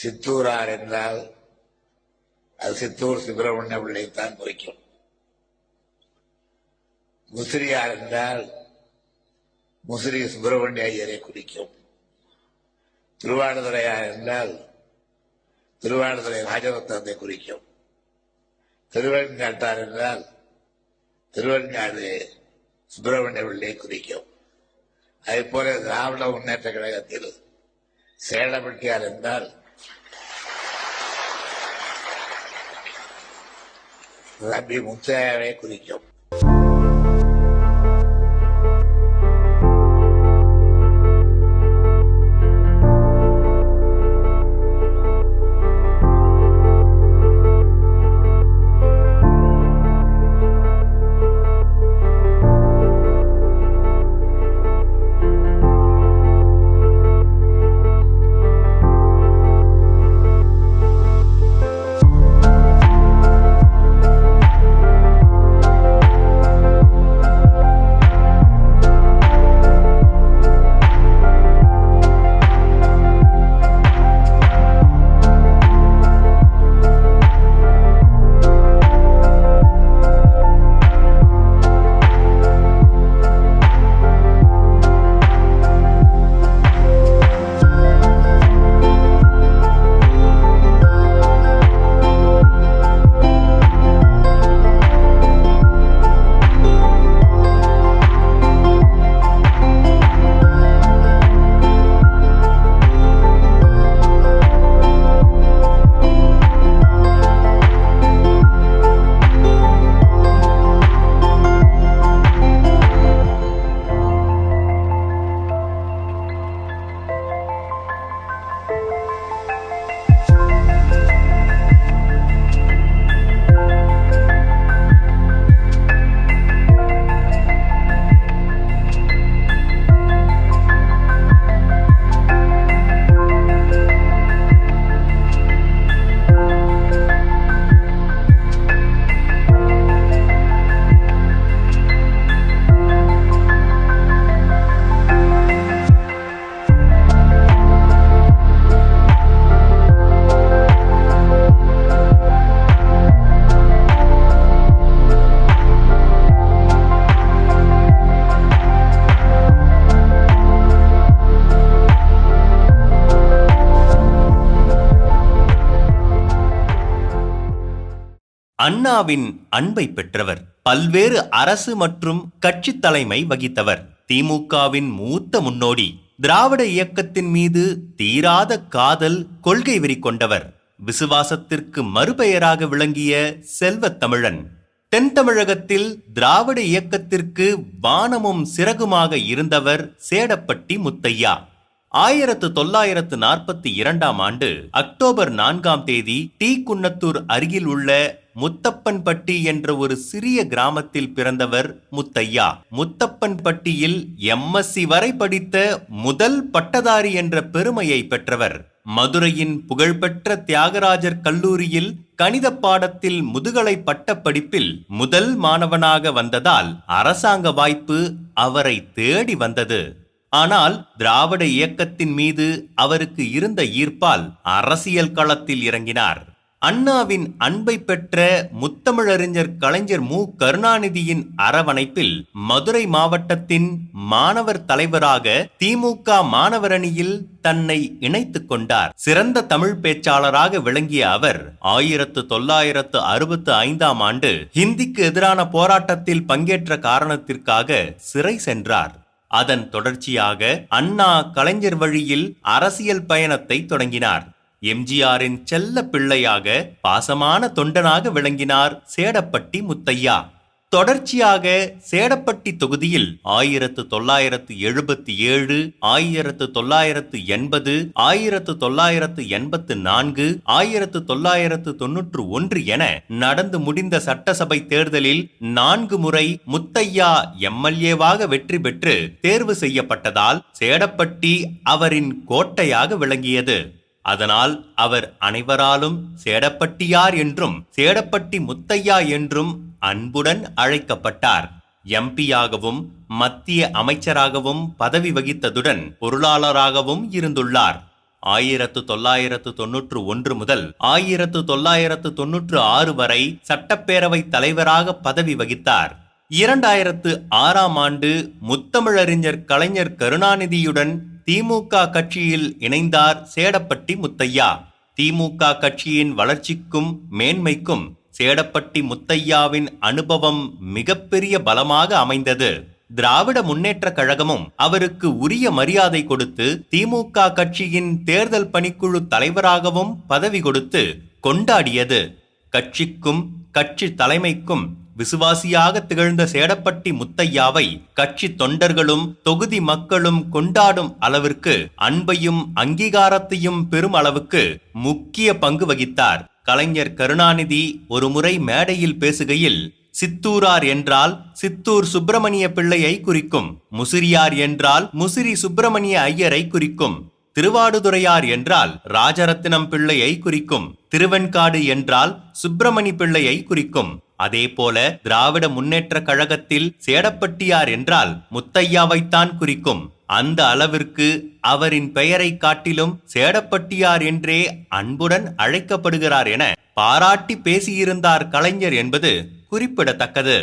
சித்தூரார் என்றால் அது சித்தூர் சுப்பிரமணிய பிள்ளைத்தான் குறிக்கும். முசிறியார் என்றால் முசிறி சுப்பிரமணிய ஐயரை குறிக்கும். திருவாடுதுறையார் என்றால் திருவாடுதுறை ராஜரத்னத்தை குறிக்கும். திருவெண்காட்டார் என்றால் திருவெண்காடு சுப்பிரமணிய பிள்ளையை குறிக்கும். அதே போல திராவிட முன்னேற்ற கழகத்தில் சேலப்பட்டியார் என்றால் ரபி முத்தையாவை குறிக்கும் அண்ணாவின் அன்பை பெற்றவர். பல்வேறு அரசு மற்றும் கட்சி தலைமை வகித்தவர். திமுகவின் மூத்த முன்னோடி. திராவிட இயக்கத்தின் மீது தீராத காதல் கொள்கை வெறி கொண்டவர் விசுவாசத்திற்கு மறுபெயராக விளங்கிய செல்வத்தமிழன் தென் தமிழகத்தில் திராவிட இயக்கத்திற்கு வானமும் சிறகுமாக இருந்தவர் சேடப்பட்டி முத்தையா. ஆயிரத்து தொள்ளாயிரத்து நாற்பத்தி இரண்டாம் ஆண்டு அக்டோபர் நான்காம் தேதி டி குன்னத்தூர் அருகில் உள்ள முத்தப்பன்பட்டி என்ற ஒரு சிறிய கிராமத்தில் பிறந்தவர் முத்தையா. முத்தப்பன்பட்டியில் எம்எஸ்சி வரை படித்த முதல் பட்டதாரி என்ற பெருமையை பெற்றவர். மதுரையின் புகழ்பெற்ற தியாகராஜர் கல்லூரியில் கணித பாடத்தில் முதுகலை பட்டப்படிப்பில் முதல் மாணவனாக வந்ததால் அரசாங்க வாய்ப்பு அவரை தேடி வந்தது. ஆனால் திராவிட இயக்கத்தின் மீது அவருக்கு இருந்த ஈர்ப்பால் அரசியல் களத்தில் இறங்கினார். அண்ணாவின் அன்பை பெற்ற முத்தமிழறிஞர் கலைஞர் மு. கருணாநிதியின் அரவணைப்பில் மதுரை மாவட்டத்தின் மாணவர் தலைவராக திமுக மாணவரணியில் தன்னை இணைத்துக் கொண்டார். சிறந்த தமிழ் பேச்சாளராக விளங்கிய அவர் ஆயிரத்து தொள்ளாயிரத்து அறுபத்து ஐந்தாம் ஆண்டு ஹிந்திக்கு எதிரான போராட்டத்தில் பங்கேற்ற காரணத்திற்காக சிறை சென்றார். அதன் தொடர்ச்சியாக அண்ணா கலைஞர் வழியில் அரசியல் பயணத்தை தொடங்கினார். எம்ஜிஆரின் செல்ல பிள்ளையாக பாசமான தொண்டனாக விளங்கினார் சேடப்பட்டி முத்தையா. தொடர்ச்சியாக சேடப்பட்டி தொகுதியில் ஆயிரத்து தொள்ளாயிரத்து எழுபத்தி ஏழு ஆயிரத்து தொள்ளாயிரத்து எண்பது ஆயிரத்து தொள்ளாயிரத்து எண்பத்து நான்கு ஆயிரத்து தொள்ளாயிரத்து தொன்னூற்று ஒன்று என நடந்து முடிந்த சட்டசபை தேர்தலில் நான்கு முறை முத்தையா எம்எல்ஏவாக வெற்றி பெற்று தேர்வு செய்யப்பட்டதால் சேடப்பட்டி அவரின் கோட்டையாக விளங்கியது. அதனால் அவர் அனைவராலும் சேடப்பட்டியார் என்றும் சேடப்பட்டி முத்தையா என்றும் அன்புடன் அழைக்கப்பட்டார். எம்பியாகவும் மத்திய அமைச்சராகவும் பதவி வகித்ததுடன் பொருளாளராகவும் இருந்துள்ளார். ஆயிரத்து தொள்ளாயிரத்து தொன்னூற்று ஒன்று முதல் ஆயிரத்து தொள்ளாயிரத்து தொன்னூற்று ஆறு வரை சட்டப்பேரவை தலைவராக பதவி வகித்தார். இரண்டாயிரத்து ஆறாம் ஆண்டு முத்தமிழறிஞர் கலைஞர் கருணாநிதியுடன் திமுக கட்சியில் இணைந்தார் சேடப்பட்டி முத்தையா. திமுக கட்சியின் வளர்ச்சிக்கும் மேன்மைக்கும் சேடப்பட்டி முத்தையாவின் அனுபவம் மிகப்பெரிய பலமாக அமைந்தது. திராவிட முன்னேற்ற கழகமும் அவருக்கு உரிய மரியாதை கொடுத்து திமுக கட்சியின் தேர்தல் பணிக்குழு தலைவராகவும் பதவி கொடுத்து கொண்டாடியது. கட்சிக்கும் கட்சி தலைமைக்கும் விசுவாசியாக திகழ்ந்த சேடப்பட்டி முத்தையாவை கட்சி தொண்டர்களும் தொகுதி மக்களும் கொண்டாடும் அளவிற்கு அன்பையும் அங்கீகாரத்தையும் பெறும் அளவுக்கு முக்கிய பங்கு வகித்தார். கலைஞர் கருணாநிதி ஒருமுறை மேடையில் பேசுகையில் சித்தூரார் என்றால் சித்தூர் சுப்பிரமணிய பிள்ளையை குறிக்கும் முசிறியார் என்றால் முசிறி சுப்பிரமணிய ஐயரை குறிக்கும் திருவாடுதுறையார் என்றால் ராஜரத்தினம் பிள்ளையை குறிக்கும் திருவெண்காடு என்றால் சுப்பிரமணி பிள்ளையை குறிக்கும். அதேபோல திராவிட முன்னேற்ற கழகத்தில் சேடப்பட்டியார் என்றால் முத்தையாவைத்தான் குறிக்கும். அந்த அளவிற்கு அவரின் பெயரை காட்டிலும் சேடப்பட்டியார் என்றே அன்புடன் அழைக்கப்படுகிறார் என பாராட்டி பேசியிருந்தார் கலைஞர் என்பது குறிப்பிடத்தக்கது.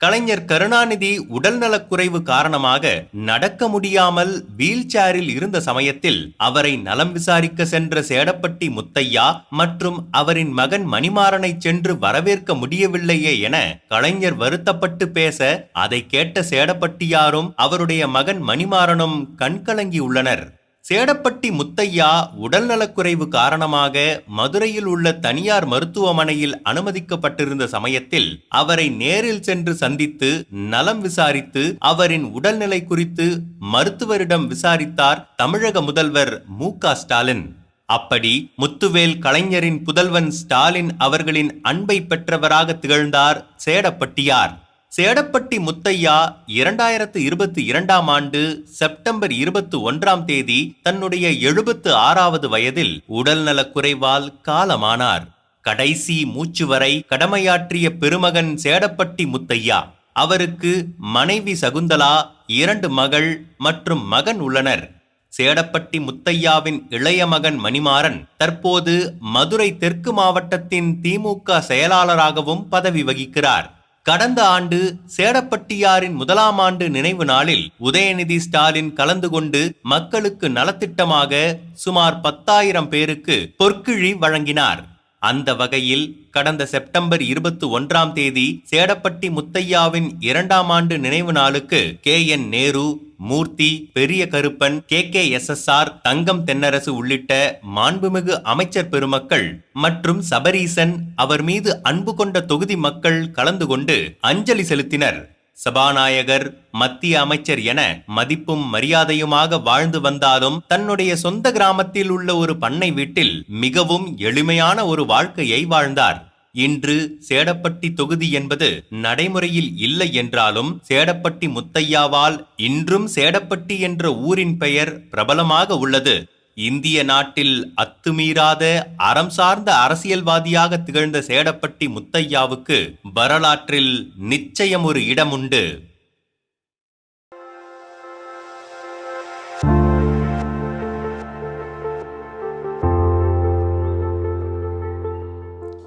கலைஞர் கருணாநிதி உடல்நலக்குறைவு காரணமாக நடக்க முடியாமல் வீல் சேரில் இருந்த சமயத்தில் அவரை நலம் விசாரிக்க சென்ற சேடப்பட்டி முத்தையா மற்றும் அவரின் மகன் மணிமாறனை சென்று வரவேற்க முடியவில்லையே என கலைஞர் வருத்தப்பட்டு பேச அதை கேட்ட சேடப்பட்டியாரும் அவருடைய மகன் மணிமாறனும் கண்கலங்கி உள்ளனர் சேடப்பட்டி முத்தையா உடல்நலக்குறைவு காரணமாக மதுரையில் உள்ள தனியார் மருத்துவமனையில் அனுமதிக்கப்பட்டிருந்த சமயத்தில் அவரை நேரில் சென்று சந்தித்து நலம் விசாரித்து அவரின் உடல்நிலை குறித்து மருத்துவரிடம் விசாரித்தார் தமிழக முதல்வர் மு ஸ்டாலின். அப்படி முத்துவேல் கலைஞரின் புதல்வன் ஸ்டாலின் அவர்களின் அன்பை பெற்றவராக திகழ்ந்தார் சேடப்பட்டியார். சேடப்பட்டி முத்தையா இரண்டாயிரத்து இருபத்தி இரண்டாம் ஆண்டு செப்டம்பர் இருபத்தி ஒன்றாம் தேதி தன்னுடைய எழுபத்து ஆறாவது வயதில் உடல்நலக் குறைவால் காலமானார். கடைசி மூச்சு வரை கடமையாற்றிய பெருமகன் சேடப்பட்டி முத்தையா. அவருக்கு மனைவி சகுந்தலா இரண்டு மகள் மற்றும் மகன் உள்ளனர். சேடப்பட்டி முத்தையாவின் இளைய மகன் மணிமாறன் தற்போது மதுரை தெற்கு மாவட்டத்தின் திமுக செயலாளராகவும் பதவி வகிக்கிறார். கடந்த ஆண்டு சேடப்பட்டியாரின் முதலாம் ஆண்டு நினைவு நாளில் உதயநிதி ஸ்டாலின் கலந்து கொண்டு மக்களுக்கு நலத்திட்டமாக சுமார் பத்தாயிரம் பேருக்கு பொற்கிழி வழங்கினார். அந்த வகையில் கடந்த செப்டம்பர் இருபத்தி ஒன்றாம் தேதி சேடப்பட்டி முத்தையாவின் இரண்டாம் ஆண்டு நினைவு நாளுக்கு K N Nehru Moorthy Periya Karuppan K K S S R Thangam Thennarasu உள்ளிட்ட மாண்புமிகு அமைச்சர் பெருமக்கள் மற்றும் சபரீசன் அவர் மீது அன்பு கொண்ட தொகுதி மக்கள் கலந்து கொண்டு அஞ்சலி செலுத்தினர். சபாநாயகர் மத்திய அமைச்சர் என மதிப்பும் மரியாதையுமாக வாழ்ந்து வந்தாலும் தன்னுடைய சொந்த கிராமத்தில் உள்ள ஒரு பண்ணை வீட்டில் மிகவும் எளிமையான ஒரு வாழ்க்கையை வாழ்ந்தார். இன்று சேடப்பட்டி தொகுதி என்பது நடைமுறையில் இல்லை என்றாலும் சேடப்பட்டி முத்தையாவால் இன்றும் சேடப்பட்டி என்ற ஊரின் பெயர் பிரபலமாக உள்ளது. இந்திய நாட்டில் அத்துமீறாத அறம் சார்ந்த அரசியல்வாதியாக திகழ்ந்த சேடப்பட்டி முத்தையாவுக்கு வரலாற்றில் நிச்சயம் ஒரு இடம் உண்டு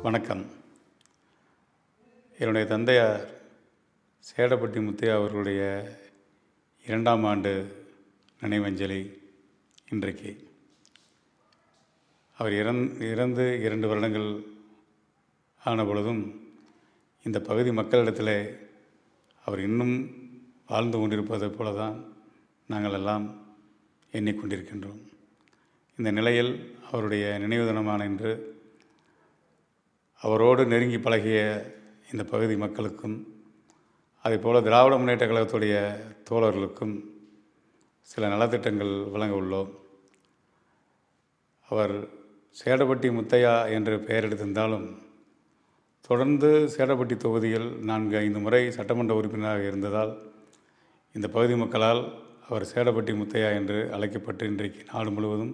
வணக்கம். என்னுடைய தந்தையார் சேடப்பட்டி முத்தையா அவர்களுடைய இரண்டாம் ஆண்டு நினைவஞ்சலி இன்றைக்கு. அவர் இறந் இறந்து இரண்டு வருடங்கள் ஆன பொழுதும் இந்த பகுதி மக்களிடத்தில் அவர் இன்னும் வாழ்ந்து கொண்டிருப்பதைப் போல தான் நாங்கள் எல்லாம் எண்ணிக்கொண்டிருக்கின்றோம். இந்த நிலையில் அவருடைய நினைவு தினமான இன்று அவரோடு நெருங்கி பழகிய இந்த பகுதி மக்களுக்கும் அதேபோல் திராவிட முன்னேற்ற கழகத்துடைய தோழர்களுக்கும் சில நலத்திட்டங்கள் வழங்க உள்ளோம். அவர் சேடப்பட்டி முத்தையா என்று பெயர் எடுத்திருந்தாலும் தொடர்ந்து சேடப்பட்டி தொகுதியில் நான்கு ஐந்து முறை சட்டமன்ற உறுப்பினராக இருந்ததால் இந்த பகுதி மக்களால் அவர் சேடப்பட்டி முத்தையா என்று அழைக்கப்பட்டு இன்றைக்கு நாடு முழுவதும்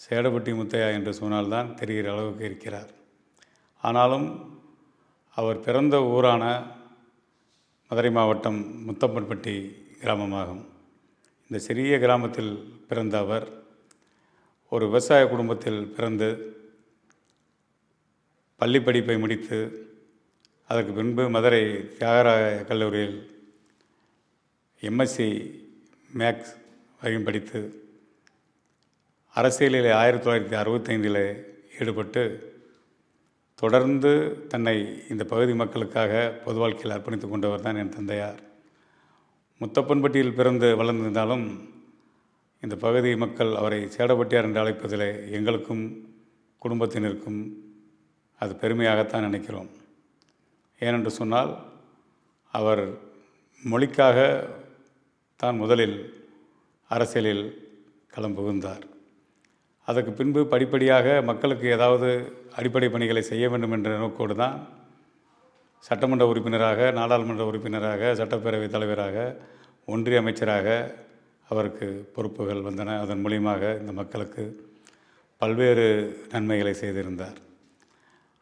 சேடப்பட்டி முத்தையா என்று சொன்னால்தான் தெரிகிற அளவுக்கு இருக்கிறார். ஆனாலும் அவர் பிறந்த ஊரான மதுரை மாவட்டம் முத்தம்பன்பட்டி கிராமமாகும். இந்த சிறிய கிராமத்தில் பிறந்த அவர் ஒரு விவசாய குடும்பத்தில் பிறந்து பள்ளி படிப்பை முடித்து அதற்கு பின்பு மதுரை தியாகராய கல்லூரியில் எம்எஸ்சி மேக்ஸ் வரையும் படித்து அரசியலில் ஆயிரத்தி தொள்ளாயிரத்தி அறுபத்தைந்தில் ஈடுபட்டு தொடர்ந்து தன்னை இந்த பகுதி மக்களுக்காக பொது வாழ்க்கையில் அர்ப்பணித்துக் கொண்டவர் தான் என் தந்தையார். முத்தப்பன்பட்டியில் பிறந்து வளர்ந்திருந்தாலும் இந்த பகுதி மக்கள் அவரை சேடப்பட்டியார் என்று அழைப்பதில் எங்களுக்கும் குடும்பத்தினருக்கும் அது பெருமையாகத்தான் நினைக்கிறோம். ஏனென்று சொன்னால் அவர் மொழிக்காக தான் முதலில் அரசியலில் களம் புகுந்தார். அதற்கு பின்பு படிப்படியாக மக்களுக்கு ஏதாவது அடிப்படை பணிகளை செய்ய வேண்டும் என்ற நோக்கோடு தான் சட்டமன்ற உறுப்பினராக நாடாளுமன்ற உறுப்பினராக சட்டப்பேரவைத் தலைவராக ஒன்றிய அமைச்சராக அவருக்கு பொறுப்புகள் வந்தன. அதன் மூலியமாக இந்த மக்களுக்கு பல்வேறு நன்மைகளை செய்திருந்தார்.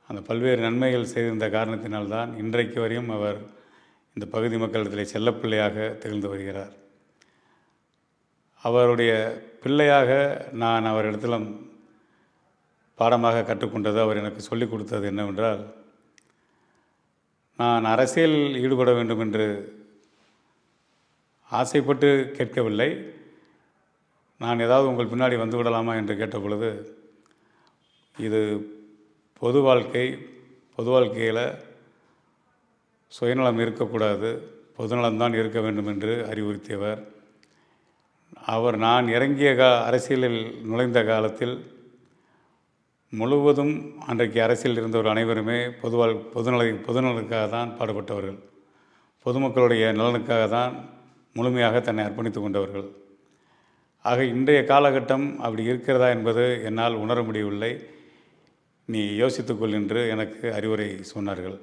அந்த பல்வேறு நன்மைகள் செய்திருந்த காரணத்தினால்தான் இன்றைக்கு வரையும் அவர் இந்த பகுதி மக்களிடத்தில் செல்லப்பிள்ளையாக திகழ்ந்து வருகிறார். அவருடைய பிள்ளையாக நான் அவரிடத்திலும் பாடமாக கற்றுக்கொண்டது அவர் எனக்கு சொல்லிக் கொடுத்தது என்னவென்றால் நான் அரசியலில் ஈடுபட வேண்டும் என்று ஆசைப்பட்டு கேட்கவில்லை. நான் ஏதாவது உங்கள் பின்னாடி வந்து விடலாமா என்று கேட்ட பொழுது இது பொது வாழ்க்கை பொது வாழ்க்கையில் சுயநலம் இருக்கக்கூடாது பொதுநலம்தான் இருக்க வேண்டும் என்று அறிவுறுத்தியவர். அவர் நான் இறங்கிய கா அரசியலில் நுழைந்த காலத்தில் முழுவதும் அன்றைக்கு அரசியல் இருந்தவர் அனைவருமே பொதுவாழ் பொதுநல பொதுநலனுக்காக தான் பாடுபட்டவர்கள். பொதுமக்களுடைய நலனுக்காக தான் முழுமையாக தன்னை அர்ப்பணித்து கொண்டவர்கள். ஆக இன்றைய காலகட்டம் அப்படி இருக்கிறதா என்பது என்னால் உணர முடியவில்லை. நீ யோசித்துக்கொள் என்று எனக்கு அறிவுரை சொன்னார்கள்.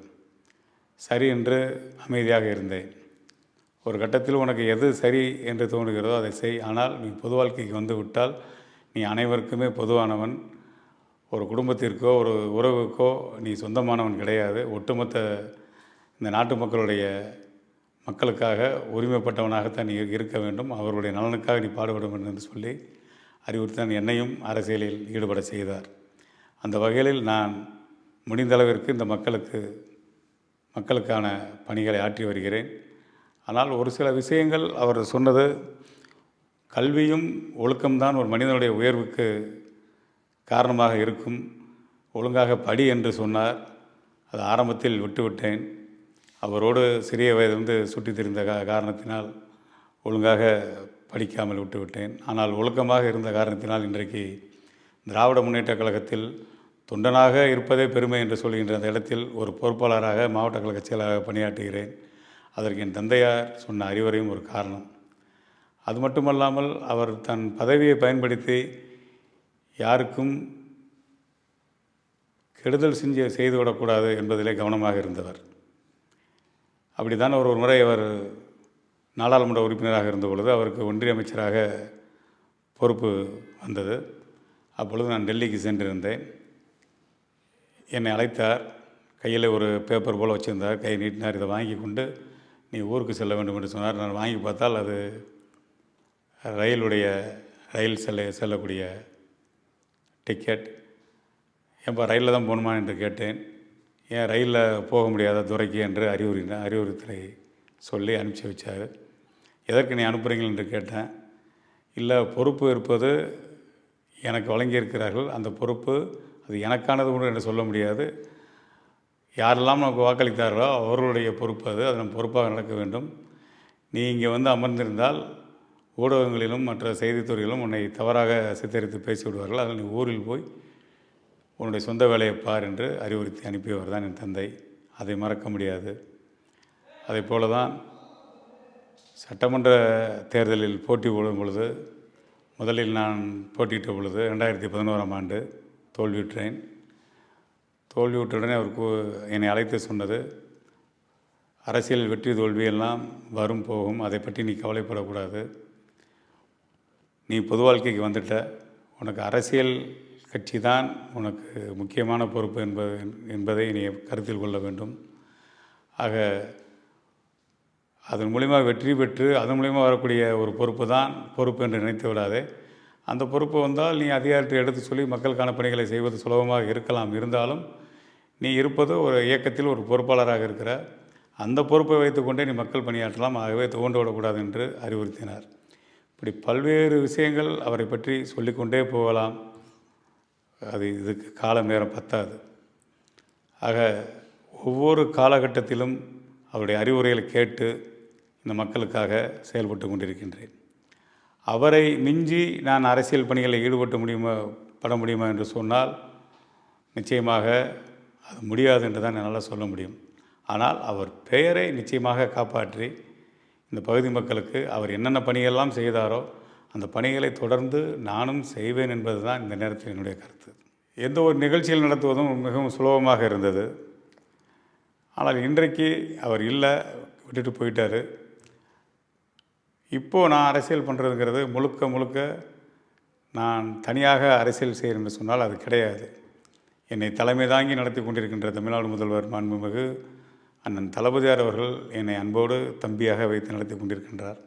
சரி என்று அமைதியாக இருந்தேன். ஒரு கட்டத்தில் உனக்கு எது சரி என்று தோணுகிறதோ அதை செய். ஆனால் நீ பொது வாழ்க்கைக்கு வந்து விட்டால் நீ அனைவருக்குமே பொதுவானவன். ஒரு குடும்பத்திற்கோ ஒரு உறவுக்கோ நீ சொந்தமானவன் கிடையாது. ஒட்டுமொத்த இந்த நாட்டு மக்களுடைய மக்களுக்காக உரிமைப்பட்டவனாகத்தான் நீ இருக்க வேண்டும். அவர்களுடைய நலனுக்காக நீ பாடுபட வேண்டும் என்று சொல்லி அறிவுறுத்தான் என்னையும் அரசியலில் ஈடுபட செய்தார். அந்த வகையில் நான் முடிந்தளவிற்கு இந்த மக்களுக்கு மக்களுக்கான பணிகளை ஆற்றி வருகிறேன். ஆனால் ஒரு சில விஷயங்கள் அவர் சொன்னது கல்வியும் ஒழுக்கம்தான் ஒரு மனிதனுடைய உயர்வுக்கு காரணமாக இருக்கும். ஒழுங்காக படி என்று சொன்னார். அது ஆரம்பத்தில் விட்டுவிட்டேன். அவரோடு சிறிய வயது வந்து சுற்றி திரிந்த கா காரணத்தினால் ஒழுங்காக படிக்காமல் விட்டுவிட்டேன். ஆனால் ஒழுக்கமாக இருந்த காரணத்தினால் இன்றைக்கு திராவிட முன்னேற்றக் கழகத்தில் தொண்டனாக இருப்பதே பெருமை என்று சொல்கின்ற அந்த இடத்தில் ஒரு பொறுப்பாளராக மாவட்ட கழக செயலாளராக பணியாற்றுகிறேன். அதற்கு என் தந்தையார் சொன்ன அறிவுரையும் ஒரு காரணம். அது மட்டுமல்லாமல் அவர் தன் பதவியை பயன்படுத்தி யாருக்கும் கெடுதல் செஞ்சு செய்து விடக்கூடாது என்பதிலே கவனமாக இருந்தவர். அப்படி தான் ஒரு ஒரு முறை அவர் நாடாளுமன்ற உறுப்பினராக இருந்த பொழுது அவருக்கு ஒன்றிய அமைச்சராக பொறுப்பு வந்தது. அப்பொழுது நான் டெல்லிக்கு சென்றிருந்தேன். என்னை அழைத்தார். கையில் ஒரு பேப்பர் போல் வச்சுருந்தார். கை நீட்டினார். இதை வாங்கி கொண்டு நீ ஊருக்கு செல்ல வேண்டும் என்று சொன்னார். நான் வாங்கி பார்த்தால் அது ரயிலுடைய ரயில் செல்ல செல்லக்கூடிய டிக்கெட் ஏன்பா ரயிலில் தான் போகணுமா என்று கேட்டேன். ஏன் ரயிலில் போக முடியாத துறைக்கு என்று அறிவுறுத்தின அறிவுறுத்தலை சொல்லி அனுப்பிச்சி வச்சார். எதற்கு நீ அனுப்புகிறீங்கள் என்று கேட்டேன். இல்லை பொறுப்பு இருப்பது எனக்கு வழங்கியிருக்கிறார்கள். அந்த பொறுப்பு அது எனக்கானது கூட என்று சொல்ல முடியாது. யாரெல்லாம் நமக்கு வாக்களித்தார்களோ அவர்களுடைய பொறுப்பு அது. அது நம் பொறுப்பாக நடக்க வேண்டும். நீ இங்கே வந்து அமர்ந்திருந்தால் ஊடகங்களிலும் மற்ற செய்தித்துறையிலும் உன்னை தவறாக சித்தரித்து பேசிவிடுவார்கள். அதில் நீ ஊரில் போய் உன்னுடைய சொந்த வேலையை பார் என்று அறிவுறுத்தி அனுப்பியவர் தான் என் தந்தை. அதை மறக்க முடியாது. அதே போல தான் சட்டமன்ற தேர்தலில் போட்டி போடும் பொழுது முதலில் நான் போட்டியிட்ட பொழுது ரெண்டாயிரத்தி பதினோராம் ஆண்டு தோல்வியுற்றேன். தோல்வியுற்றவுடனே அவர் என்னை அழைத்து சொன்னது அரசியல் வெற்றி தோல்வியெல்லாம் வரும் போகும் அதை பற்றி நீ கவலைப்படக்கூடாது. நீ பொது வாழ்க்கைக்கு வந்துட்ட. உனக்கு அரசியல் கட்சி தான் உனக்கு முக்கியமான பொறுப்பு என்பது என்பதை நீ கருத்தில் கொள்ள வேண்டும். ஆக அதன் மூலிமா வெற்றி பெற்று அதன் மூலிமா வரக்கூடிய ஒரு பொறுப்பு தான் பொறுப்பு என்று நினைத்து விடாதே. அந்த பொறுப்பு வந்தால் நீ அதிகாரத்தை எடுத்து சொல்லி மக்களுக்கான பணிகளை செய்வது சுலபமாக இருக்கலாம். இருந்தாலும் நீ இருப்பது ஒரு இயக்கத்தில் ஒரு பொறுப்பாளராக இருக்கிற அந்த பொறுப்பை வைத்துக்கொண்டே நீ மக்கள் பணியாற்றலாம். ஆகவே துவண்டு விடக்கூடாது என்று அறிவுறுத்தினார். இப்படி பல்வேறு விஷயங்கள் அவரை பற்றி சொல்லிக்கொண்டே போகலாம். அது இதுக்கு காலம் நேரம் பத்தாது. ஆக ஒவ்வொரு காலகட்டத்திலும் அவருடைய அறிவுரைகளை கேட்டு இந்த மக்களுக்காக செயல்பட்டு கொண்டிருக்கின்றேன். அவரை மிஞ்சி நான் அரசியல் பணிகளில் ஈடுபட்டு முடியுமா பட முடியுமா என்று சொன்னால் நிச்சயமாக அது முடியாது என்று தான் என்னால் சொல்ல முடியும். ஆனால் அவர் பெயரை நிச்சயமாக காப்பாற்றி இந்த பகுதி மக்களுக்கு அவர் என்னென்ன பணியெல்லாம் செய்தாரோ அந்த பணிகளை தொடர்ந்து நானும் செய்வேன் என்பது தான் இந்த நேரத்தில் என்னுடைய கருத்து. எந்த ஒரு நிகழ்ச்சியில் நடத்துவதும் மிகவும் சுலபமாக இருந்தது. ஆனால் இன்றைக்கு அவர் இல்லை விட்டுட்டு போயிட்டார். இப்போது நான் அரசியல் பண்ணுறதுங்கிறது முழுக்க முழுக்க நான் தனியாக அரசியல் செய்கிறேன் என்று சொன்னால் அது கிடையாது. என்னை தலைமை தாங்கி நடத்தி கொண்டிருக்கின்ற தமிழ்நாடு முதல்வர் மாண்புமிகு அண்ணன் தளபதியார் அவர்கள் என்னை அன்போடு தம்பியாக வைத்து நடத்தி கொண்டிருக்கின்றார்.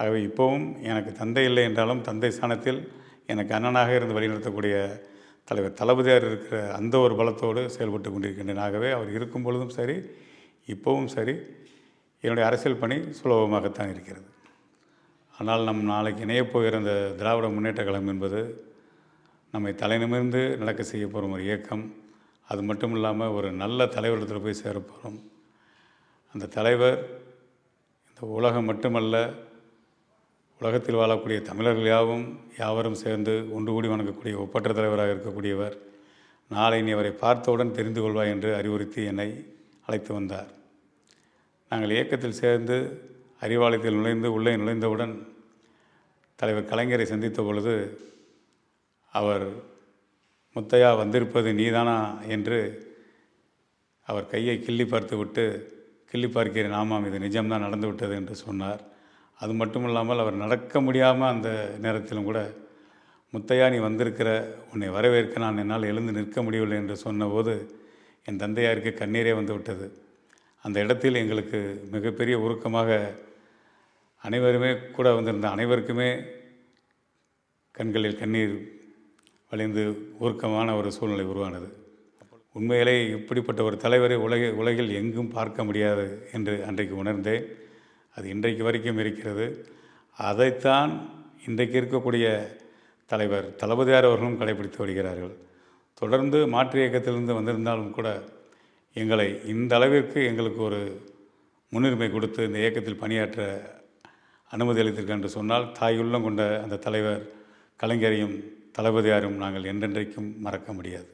ஆகவே இப்போவும் எனக்கு தந்தை இல்லை என்றாலும் தந்தை ஸ்தானத்தில் எனக்கு அண்ணனாக இருந்து வழிநடத்தக்கூடிய தலைவர் தளபதியார் இருக்கிற அந்த ஒரு பலத்தோடு செயல்பட்டு கொண்டிருக்கின்றேன். ஆகவே அவர் இருக்கும் பொழுதும் சரி இப்போவும் சரி என்னுடைய அரசியல் பணி சுலபமாகத்தான் இருக்கிறது. ஆனால் நம் நாளைக்கு இணையப் போகிற இந்த திராவிட முன்னேற்ற கழகம் என்பது நம்மை தலைநிமிர்ந்து நடக்க செய்ய போகிற ஒரு இயக்கம். அது மட்டும் இல்லாமல் ஒரு நல்ல தலைவரிடத்தில் போய் சேர போகிறோம். அந்த தலைவர் இந்த உலகம் மட்டுமல்ல உலகத்தில் வாழக்கூடிய தமிழர்கள் யாவும் யாவரும் சேர்ந்து ஒன்று கூடி வணங்கக்கூடிய ஒப்பற்ற தலைவராக இருக்கக்கூடியவர் நாளை நீ அவரை பார்த்தவுடன் தெரிந்து கொள்வாய் என்று அறிவுறுத்தி என்னை அழைத்து வந்தார். நாங்கள் இயக்கத்தில் சேர்ந்து அறிவாலயத்தில் நுழைந்து உள்ளே நுழைந்தவுடன் தலைவர் கலைஞரை சந்தித்த பொழுது அவர் முத்தையா வந்திருப்பது நீதானா? என்று அவர் கையை கிள்ளி பார்த்து விட்டு கிள்ளி பார்க்கிறேன் ஆமாம் இது நிஜம்தான் நடந்து விட்டது என்று சொன்னார். அது மட்டும் இல்லாமல் அவர் நடக்க முடியாமல் அந்த நேரத்திலும் கூட முத்தையா நீ வந்திருக்கிற உன்னை வரவேற்க நான் என்னால் எழுந்து நிற்க முடியவில்லை என்று சொன்னபோது என் தந்தையாருக்கு கண்ணீரே வந்து விட்டது. அந்த இடத்தில் எங்களுக்கு மிகப்பெரிய உருக்கமாக அனைவருமே கூட வந்திருந்த அனைவருக்குமே கண்களில் கண்ணீர் வழிந்து உருக்கமான ஒரு சூழ்நிலை உருவானது. உண்மையிலே இப்படிப்பட்ட ஒரு தலைவரை உலக உலகில் எங்கும் பார்க்க முடியாது என்று அன்றைக்கு உணர்ந்தேன். அது இன்றைக்கு வரைக்கும் இருக்கிறது. அதைத்தான் இன்றைக்கு இருக்கக்கூடிய தலைவர் தளபதியார் அவர்களும் கடைபிடித்து வருகிறார்கள். தொடர்ந்து மாற்று இயக்கத்திலிருந்து வந்திருந்தாலும் கூட எங்களை இந்த அளவிற்கு எங்களுக்கு ஒரு முன்னுரிமை கொடுத்து இந்த இயக்கத்தில் பணியாற்ற அனுமதி அளித்திருக்க என்று சொன்னால் தாயுள்ளம் கொண்ட அந்த தலைவர் கலைஞரையும் தளபதியாரும் நாங்கள் என்றென்றைக்கும் மறக்க முடியாது.